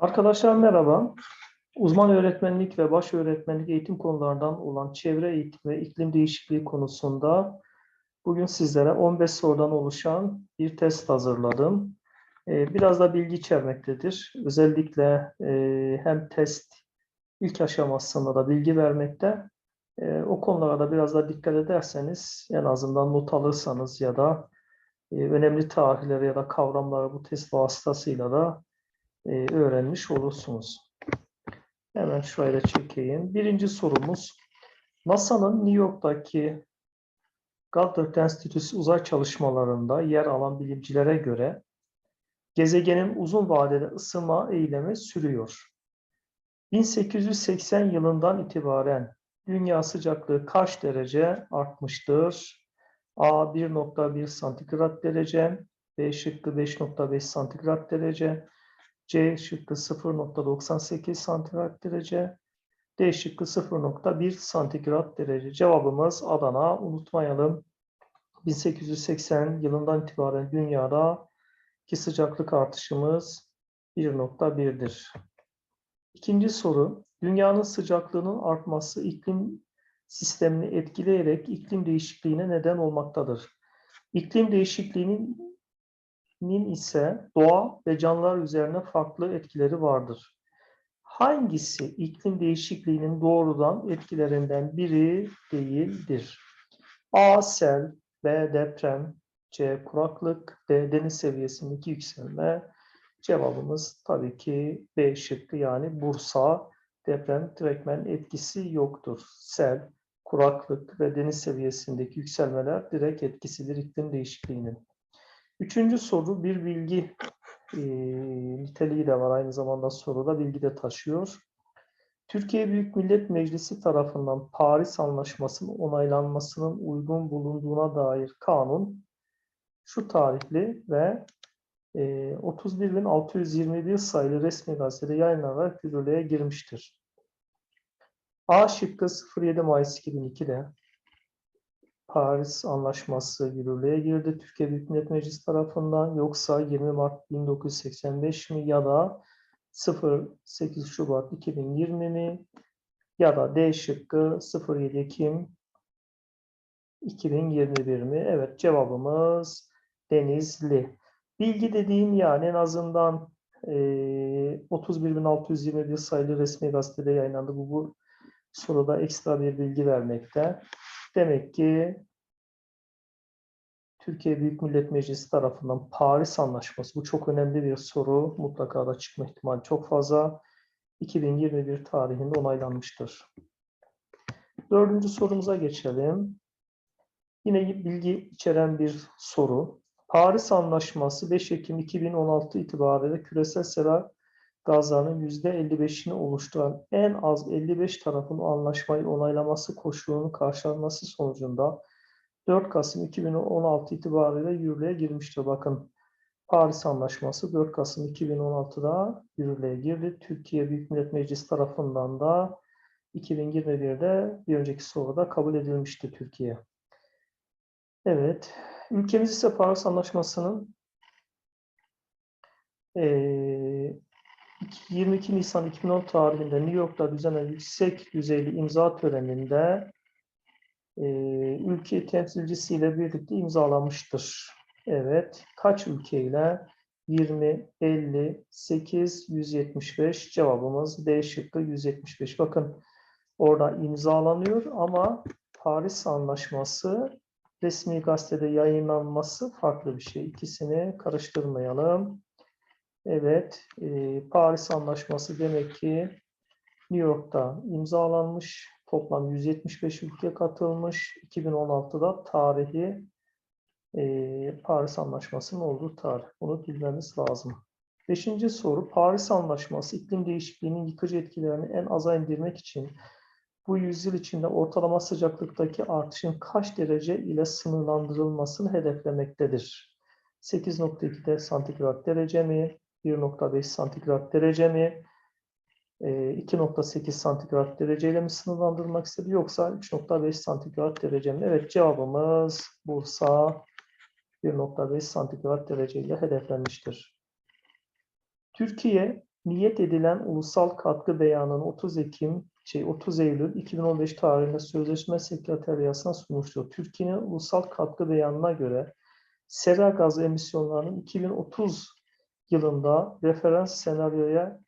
Arkadaşlar merhaba. Uzman öğretmenlik ve baş öğretmenlik eğitim konularından olan çevre eğitimi ve iklim değişikliği konusunda bugün sizlere 15 sorudan oluşan bir test hazırladım. Ee, Biraz da bilgi içermektedir. Özellikle e, hem test ilk aşamasında da bilgi vermekte. E, O konulara da biraz da dikkat ederseniz en azından not alırsanız ya da e, önemli tarihleri ya da kavramları bu test vasıtasıyla da öğrenmiş olursunuz. Hemen şuraya çekeyim. Birinci sorumuz NASA'nın New York'taki Goddard Enstitüsü uzay çalışmalarında yer alan bilimcilere göre gezegenin uzun vadede ısınma eylemi sürüyor. 1880 yılından itibaren dünya sıcaklığı kaç derece artmıştır? A 1.1 santigrat derece, B şıkkı 5.5 santigrat derece, C şıkkı 0.98 santigrat derece, D şıkkı 0.1 santigrat derece. Cevabımız Adana. Unutmayalım. 1880 yılından itibaren dünyada ki sıcaklık artışımız 1.1'dir. İkinci soru. Dünyanın sıcaklığının artması iklim sistemini etkileyerek iklim değişikliğine neden olmaktadır. İklim değişikliğinin nin ise doğa ve canlılar üzerine farklı etkileri vardır. Hangisi iklim değişikliğinin doğrudan etkilerinden biri değildir? A. Sel B. Deprem C. Kuraklık D. Deniz seviyesindeki yükselme Cevabımız tabii ki B şıkkı yani Bursa deprem direktmen etkisi yoktur. Sel, kuraklık ve deniz seviyesindeki yükselmeler direkt etkisidir iklim değişikliğinin. Üçüncü soru bir bilgi e, niteliği de var aynı zamanda soruda bilgi de taşıyor. Türkiye Büyük Millet Meclisi tarafından Paris Anlaşması'nın onaylanmasının uygun bulunduğuna dair kanun şu tarihli ve e, 31.621 sayılı resmi gazetede yayınlanarak yürürlüğe girmiştir. A şıkkı 07 Mayıs 2002'de Paris Anlaşması yürürlüğe girdi Türkiye Büyük Millet Meclisi tarafından yoksa 20 Mart 1985 mi ya da 08 Şubat 2020 mi ya da D şıkkı 07 Ekim 2021 mi? Evet cevabımız Denizli. Bilgi dediğim yani en azından e, 31.621 sayılı resmi gazetede yayınlandı. Bu, bu soruda ekstra bir bilgi vermekte. Demek ki Türkiye Büyük Millet Meclisi tarafından Paris Anlaşması, bu çok önemli bir soru, mutlaka da çıkma ihtimali çok fazla, 2021 tarihinde onaylanmıştır. Dördüncü sorumuza geçelim. Yine bilgi içeren bir soru. Paris Anlaşması 5 Ekim 2016 itibariyle küresel sera gazlarının %55'ini oluşturan en az 55 tarafın anlaşmayı onaylaması koşulunun karşılanması sonucunda 4 Kasım 2016 itibariyle yürürlüğe girmiştir. Bakın Paris Anlaşması 4 Kasım 2016'da yürürlüğe girdi. Türkiye Büyük Millet Meclisi tarafından da 2021'de bir önceki soruda kabul edilmişti Türkiye. Evet. Ülkemiz ise Paris Anlaşması'nın eee 22 Nisan 2010 tarihinde New York'ta düzenlenen yüksek düzeyli imza töreninde e, ülke temsilcisiyle birlikte imzalamıştır. Evet. Kaç ülkeyle? 20, 50, 8, 175. Cevabımız D şıkkı 175. Bakın orada imzalanıyor ama Paris Anlaşması resmi gazetede yayınlanması farklı bir şey. İkisini karıştırmayalım. Evet, e, Paris Anlaşması demek ki New York'ta imzalanmış. Toplam 175 ülke katılmış. 2016'da tarihi e, Paris Anlaşması'nın olduğu tarih. Bunu bilmemiz lazım. Beşinci soru. Paris Anlaşması iklim değişikliğinin yıkıcı etkilerini en aza indirmek için bu yüzyıl içinde ortalama sıcaklıktaki artışın kaç derece ile sınırlandırılmasını hedeflemektedir? 8.2 santigrat derece mi? 1.5 santigrat derece mi? 2.8 santigrat dereceyle mi sınırlandırılmak istedi yoksa 3.5 santigrat derece mi? Evet cevabımız Bursa 1.5 santigrat dereceyle hedeflenmiştir. Türkiye niyet edilen ulusal katkı beyanının 30 Ekim şey 30 Eylül 2015 tarihinde sözleşme sekreteriyasına sunmuştur. Türkiye'nin ulusal katkı beyanına göre sera gazı emisyonlarının 2030 yılında referans senaryoya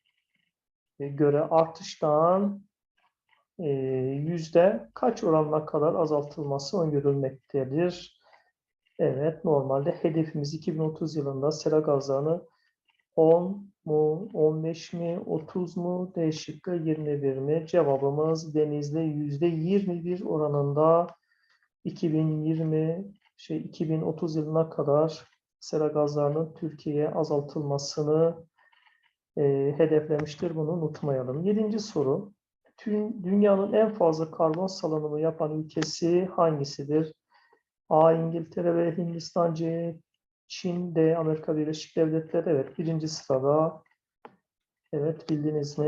e, göre artıştan e, yüzde kaç oranına kadar azaltılması öngörülmektedir? Evet, normalde hedefimiz 2030 yılında sera gazlarını 10 mu, 15 mi, 30 mu, D şıkkı 21 mi? Cevabımız denizde yüzde 21 oranında 2020 şey 2030 yılına kadar sera gazlarının Türkiye'ye azaltılmasını e, hedeflemiştir. Bunu unutmayalım. Yedinci soru. Tüm, dünyanın en fazla karbon salınımı yapan ülkesi hangisidir? A. İngiltere ve Hindistan, C. Çin, D. Amerika Birleşik Devletleri. Evet, birinci sırada. Evet, bildiniz mi?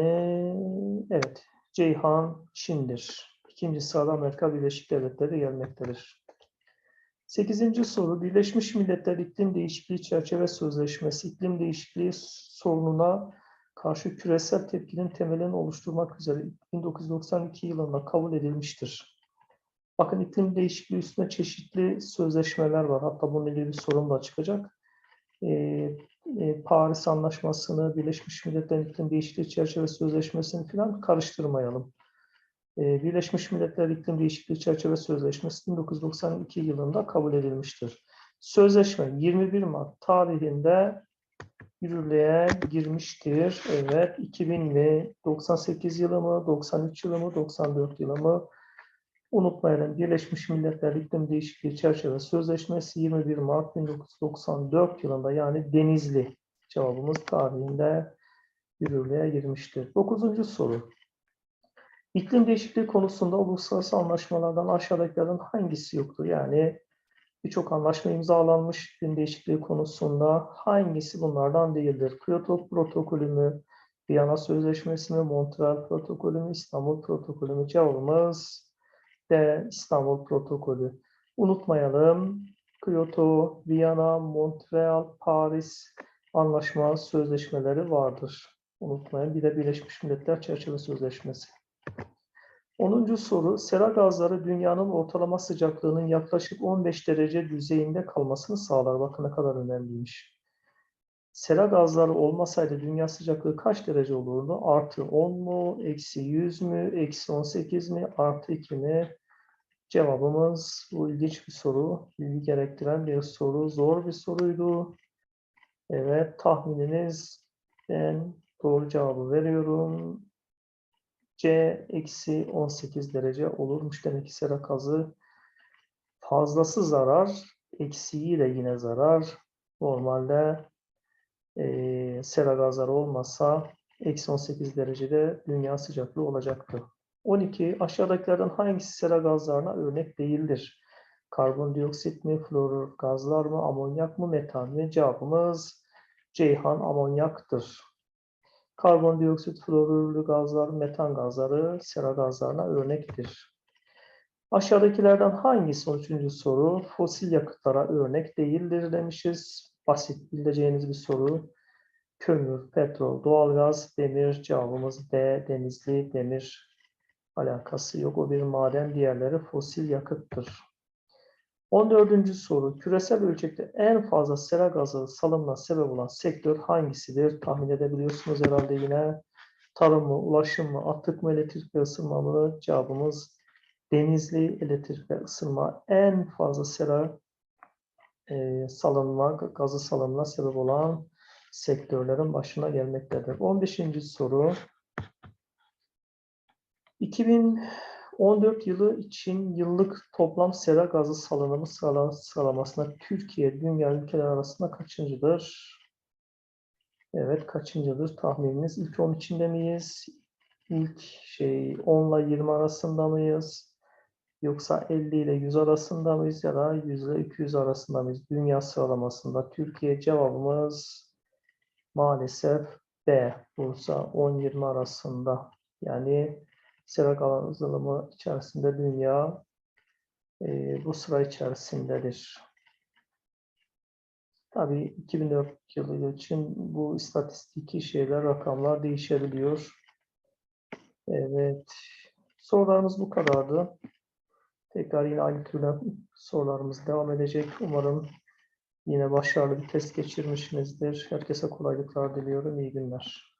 Evet, Ceyhan Çin'dir. İkinci sırada Amerika Birleşik Devletleri gelmektedir. Sekizinci soru. Birleşmiş Milletler İklim Değişikliği Çerçeve Sözleşmesi, iklim değişikliği sorununa karşı küresel tepkinin temelini oluşturmak üzere 1992 yılında kabul edilmiştir. Bakın iklim değişikliği üstüne çeşitli sözleşmeler var. Hatta bununla ilgili bir sorun da çıkacak. Ee, e, Paris Anlaşması'nı, Birleşmiş Milletler'in iklim değişikliği çerçeve sözleşmesini falan karıştırmayalım. Ee, Birleşmiş Milletler İklim Değişikliği Çerçeve Sözleşmesi 1992 yılında kabul edilmiştir. Sözleşme 21 Mart tarihinde yürürlüğe girmiştir. Evet, 2000 mi, 98 yılı mı, 93 yılı mı, 94 yılı mı? Unutmayalım, Birleşmiş Milletler İklim Değişikliği Çerçeve Sözleşmesi 21 Mart 1994 yılında yani Denizli cevabımız tarihinde yürürlüğe girmiştir. Dokuzuncu soru. İklim değişikliği konusunda uluslararası anlaşmalardan aşağıdakilerden hangisi yoktur? Yani birçok anlaşma imzalanmış iklim değişikliği konusunda hangisi bunlardan değildir? Kyoto protokolü mü? Viyana Sözleşmesi mi? Montreal protokolü mü? İstanbul protokolü mü? Cevabımız D. İstanbul protokolü. Unutmayalım. Kyoto, Viyana, Montreal, Paris anlaşma sözleşmeleri vardır. Unutmayın. Bir de Birleşmiş Milletler Çerçeve Sözleşmesi. 10. soru, sera gazları dünyanın ortalama sıcaklığının yaklaşık 15 derece düzeyinde kalmasını sağlar. Bakın ne kadar önemliymiş. Sera gazları olmasaydı dünya sıcaklığı kaç derece olurdu? Artı 10 mu, eksi 100 mü, eksi 18 mi, artı 2 mi? Cevabımız bu ilginç bir soru. Bilgi gerektiren bir soru. Zor bir soruydu. Evet, tahmininiz ben doğru cevabı veriyorum. C eksi 18 derece olurmuş. Demek ki sera gazı fazlası zarar, eksiği de yine zarar. Normalde e, sera gazları olmasa eksi 18 derecede dünya sıcaklığı olacaktı. 12. Aşağıdakilerden hangisi sera gazlarına örnek değildir? Karbondioksit mi, florür gazlar mı, amonyak mı, metan mı? Cevabımız Ceyhan amonyaktır. Karbondioksit, florürlü gazlar, metan gazları sera gazlarına örnektir. Aşağıdakilerden hangisi 13. soru fosil yakıtlara örnek değildir demişiz. Basit bileceğiniz bir soru. Kömür, petrol, doğalgaz, demir cevabımız D. Denizli, demir alakası yok. O bir maden, diğerleri fosil yakıttır. 14. soru. Küresel ölçekte en fazla sera gazı salımına sebep olan sektör hangisidir? Tahmin edebiliyorsunuz herhalde yine. Tarım mı, ulaşım mı, atık mı, elektrik ve ısınma mı? Cevabımız denizli elektrik ve ısınma. En fazla sera e, salınma, gazı salımına sebep olan sektörlerin başına gelmektedir. 15. soru. 2014 yılı için yıllık toplam sera gazı salınımı sırala- sıralamasında Türkiye dünya ülkeler arasında kaçıncıdır? Evet kaçıncıdır tahmininiz? İlk 10 içinde miyiz? İlk şey 10 ile 20 arasında mıyız? Yoksa 50 ile 100 arasında mıyız ya da 100 ile 200 arasında mıyız? Dünya sıralamasında Türkiye cevabımız maalesef B. Bursa 10-20 arasında. Yani sera gazılımı içerisinde dünya e, bu sıra içerisindedir. Tabii 2004 yılı için bu istatistiki şeyler, rakamlar değişebiliyor. Evet. Sorularımız bu kadardı. Tekrar yine aynı türde sorularımız devam edecek. Umarım yine başarılı bir test geçirmişsinizdir. Herkese kolaylıklar diliyorum. İyi günler.